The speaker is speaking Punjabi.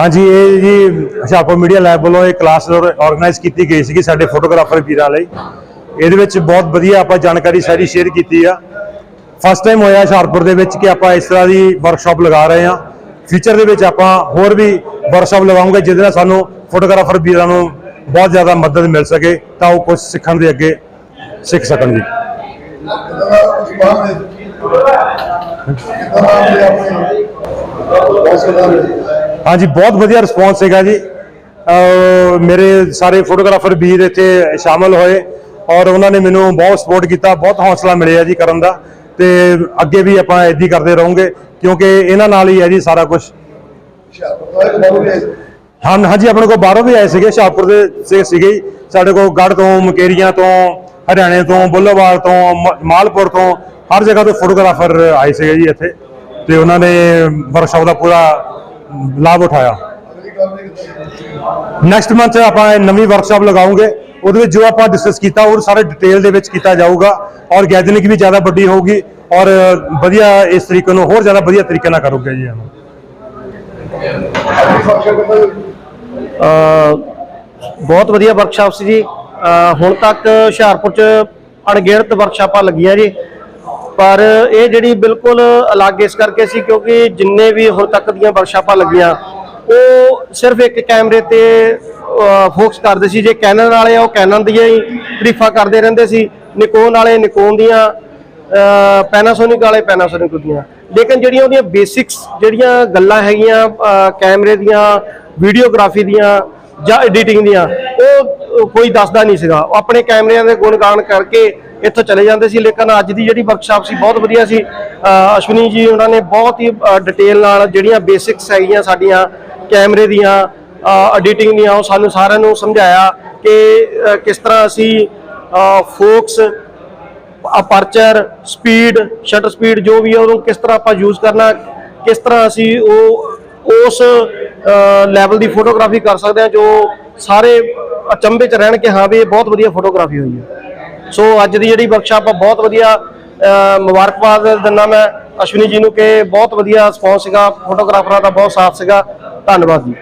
ਹਾਂਜੀ, ਇਹ ਜੀ ਹੁਸ਼ਿਆਰਪੁਰ ਮੀਡੀਆ ਲੈਬ ਵੱਲੋਂ ਇਹ ਕਲਾਸ ਆਰਗੇਨਾਈਜ਼ ਕੀਤੀ ਗਈ ਸੀਗੀ ਸਾਡੇ ਫੋਟੋਗ੍ਰਾਫਰ ਵੀਰਾਂ ਲਈ। ਇਹਦੇ ਵਿੱਚ ਬਹੁਤ ਵਧੀਆ ਆਪਾਂ ਜਾਣਕਾਰੀ ਸਾਰੀ ਸ਼ੇਅਰ ਕੀਤੀ ਆ। ਫਸਟ ਟਾਈਮ ਹੋਇਆ ਹੁਸ਼ਿਆਰਪੁਰ ਦੇ ਵਿੱਚ ਕਿ ਆਪਾਂ ਇਸ ਤਰ੍ਹਾਂ ਦੀ ਵਰਕਸ਼ਾਪ ਲਗਾ ਰਹੇ ਹਾਂ। ਫਿਊਚਰ ਦੇ ਵਿੱਚ ਆਪਾਂ ਹੋਰ ਵੀ ਵਰਕਸ਼ਾਪ ਲਗਾਉਂਗੇ ਜਿਹਦੇ ਨਾਲ ਸਾਨੂੰ ਫੋਟੋਗ੍ਰਾਫਰ ਵੀਰਾਂ ਨੂੰ ਬਹੁਤ ਜ਼ਿਆਦਾ ਮਦਦ ਮਿਲ ਸਕੇ ਤਾਂ ਉਹ ਕੁਝ ਸਿੱਖਣ ਦੇ ਅੱਗੇ ਸਿੱਖ ਸਕਣ ਜੀ। ਹਾਂਜੀ, ਬਹੁਤ ਵਧੀਆ ਰਿਸਪੌਂਸ ਸੀਗਾ ਜੀ। ਮੇਰੇ ਸਾਰੇ ਫੋਟੋਗ੍ਰਾਫਰ ਵੀਰ ਇੱਥੇ ਸ਼ਾਮਲ ਹੋਏ ਔਰ ਉਹਨਾਂ ਨੇ ਮੈਨੂੰ ਬਹੁਤ ਸਪੋਰਟ ਕੀਤਾ, ਬਹੁਤ ਹੌਸਲਾ ਮਿਲਿਆ ਜੀ ਕਰਨ ਦਾ ਤੇ ਅੱਗੇ ਵੀ ਆਪਾਂ ਇਦਾਂ ਹੀ ਕਰਦੇ ਰਹੋਗੇ ਕਿਉਂਕਿ ਇਹਨਾਂ ਨਾਲ ਹੀ ਹੈ ਜੀ ਸਾਰਾ ਕੁਝ ਹਾਂ, ਹਾਂਜੀ, ਆਪਣੇ ਕੋਲ ਬਾਹਰੋਂ ਵੀ ਆਏ ਸੀਗੇ ਸ਼ਾਹਪੁਰ ਦੇ ਸੀਗੇ ਜੀ। ਸਾਡੇ ਕੋਲ ਗੜ ਤੋਂ, ਮਕੇਰੀਆਂ ਤੋਂ, ਹਰਿਆਣੇ ਤੋਂ ਬੁੱਲੋਵਾਲ ਤੋਂ, ਮ- ਮਾਲਪੁਰ ਤੋਂ, ਹਰ ਜਗ੍ਹਾ ਤੋਂ ਫੋਟੋਗ੍ਰਾਫਰ ਆਏ ਸੀਗੇ ਜੀ ਇੱਥੇ। ਤੇ ਉਹਨਾਂ ਨੇ ਵਰਕਸ਼ਾਪ ਦਾ ਪੂਰਾ ਲਾਭ ਉਠਾਇਆ। ਨੈਕਸਟ ਮੰਥ ਆਪਾਂ ਨਵੀਂ ਵਰਕਸ਼ਾਪ ਲਗਾਉਂਗੇ। ਉਹਦੇ ਵਿੱਚ ਜੋ ਆਪਾਂ ਡਿਸਕਸ ਕੀਤਾ, ਉਹ ਸਾਰੇ ਡਿਟੇਲ ਦੇ ਵਿੱਚ ਕੀਤਾ ਜਾਊਗਾ ਔਰ ਗੈਦਰਿੰਗ ਵੀ ਜ਼ਿਆਦਾ ਵੱਡੀ ਹੋਊਗੀ ਔਰ ਵਧੀਆ ਇਸ ਤਰੀਕੇ ਨੂੰ ਹੋਰ ਜ਼ਿਆਦਾ ਵਧੀਆ ਤਰੀਕੇ ਨਾਲ ਕਰੋਗੇ ਜੀ ਬਹੁਤ ਵਧੀਆ ਵਰਕਸ਼ਾਪ ਸੀ ਜੀ। ਹੁਣ ਤੱਕ ਹੁਸ਼ਿਆਰਪੁਰ ਚ ਅਣਗਿਣਤ ਵਰਕਸ਼ਾਪਾਂ ਲੱਗੀਆਂ ਜੀ। ਪਰ ਇਹ ਜਿਹੜੀ ਬਿਲਕੁਲ ਅਲੱਗ ਇਸ ਕਰਕੇ ਸੀ ਕਿਉਂਕਿ ਜਿੰਨੇ ਵੀ ਹੁਣ ਤੱਕ ਦੀਆਂ ਵਰਕਸ਼ਾਪਾਂ ਲੱਗੀਆਂ, ਉਹ ਸਿਰਫ ਇੱਕ ਕੈਮਰੇ ਤੇ ਫੋਕਸ ਕਰਦੇ ਸੀ। ਜੇ ਕੈਨਨ ਵਾਲੇ ਆ, ਉਹ ਕੈਨਨ ਦੀਆਂ ਹੀ ਤਰੀਫਾਂ ਕਰਦੇ ਰਹਿੰਦੇ ਸੀ। ਨਿਕੋਨ ਵਾਲੇ ਨਿਕੋਨ ਦੀਆਂ ਪੈਨਾਸੋਨਿਕ ਵਾਲੇ ਪੈਨਾਸੋਨਿਕ ਦੀਆਂ। ਲੇਕਿਨ ਜਿਹੜੀਆਂ ਉਹਦੀਆਂ ਬੇਸਿਕਸ ਜਿਹੜੀਆਂ ਗੱਲਾਂ ਹੈਗੀਆਂ ਕੈਮਰੇ ਦੀਆਂ ਵੀਡੀਓਗ੍ਰਾਫੀ ਦੀਆਂ ਜਾਂ ਐਡੀਟਿੰਗ ਦੀਆਂ ਕੋਈ ਦੱਸਦਾ ਨਹੀਂ ਸੀਗਾ। ਉਹ ਆਪਣੇ ਕੈਮਰਿਆਂ ਦੇ ਗੁਣਗਾਨ ਕਰਕੇ ਇੱਥੋਂ ਚਲੇ ਜਾਂਦੇ ਸੀ, ਲੇਕਿਨ ਅੱਜ ਦੀ ਜਿਹੜੀ ਵਰਕਸ਼ਾਪ ਸੀ, ਬਹੁਤ ਵਧੀਆ ਸੀ। ਅਸ਼ਵਨੀ ਜੀ ਉਹਨਾਂ ਨੇ ਬਹੁਤ ਹੀ ਡਿਟੇਲ ਨਾਲ ਜਿਹੜੀਆਂ ਬੇਸਿਕਸ ਹੈਗੀਆਂ ਸਾਡੀਆਂ, ਕੈਮਰੇ ਦੀਆਂ ਐਡੀਟਿੰਗ ਦੀਆਂ, ਉਹ ਸਾਨੂੰ ਸਾਰਿਆਂ ਨੂੰ ਸਮਝਾਇਆ ਕਿ ਕਿਸ ਤਰ੍ਹਾਂ ਅਸੀਂ focus aperture speed shutter speed ਜੋ ਵੀ ਹੈ ਉਹਨੂੰ ਕਿਸ ਤਰ੍ਹਾਂ ਆਪਾਂ ਯੂਜ਼ ਕਰਨਾ, ਕਿਸ ਤਰ੍ਹਾਂ ਅਸੀਂ ਉਹ, ਉਸ ਲੈਵਲ ਦੀ ਫੋਟੋਗ੍ਰਾਫੀ ਕਰ ਸਕਦੇ ਹਾਂ, ਜੋ ਸਾਰੇ ਅਚੰਭੇ ਚ ਰਹਿਣ ਕਿ ਹਾਂ ਵੀ ਇਹ ਬਹੁਤ ਵਧੀਆ ਫੋਟੋਗ੍ਰਾਫੀ ਹੋਈ ਹੈ। ਸੋ ਅੱਜ ਦੀ ਜਿਹੜੀ ਵਰਕਸ਼ਾਪ ਆ, ਬਹੁਤ ਵਧੀਆ ਮੁਬਾਰਕਬਾਦ ਦਿੰਦਾ ਮੈਂ ਅਸ਼ਵਨੀ ਜੀ ਨੂੰ ਕਿ ਬਹੁਤ ਵਧੀਆ ਰਿਸਪੌਂਸ ਸੀਗਾ ਫੋਟੋਗ੍ਰਾਫਰਾਂ ਦਾ ਬਹੁਤ ਸਾਥ ਸੀਗਾ। ਧੰਨਵਾਦ ਜੀ।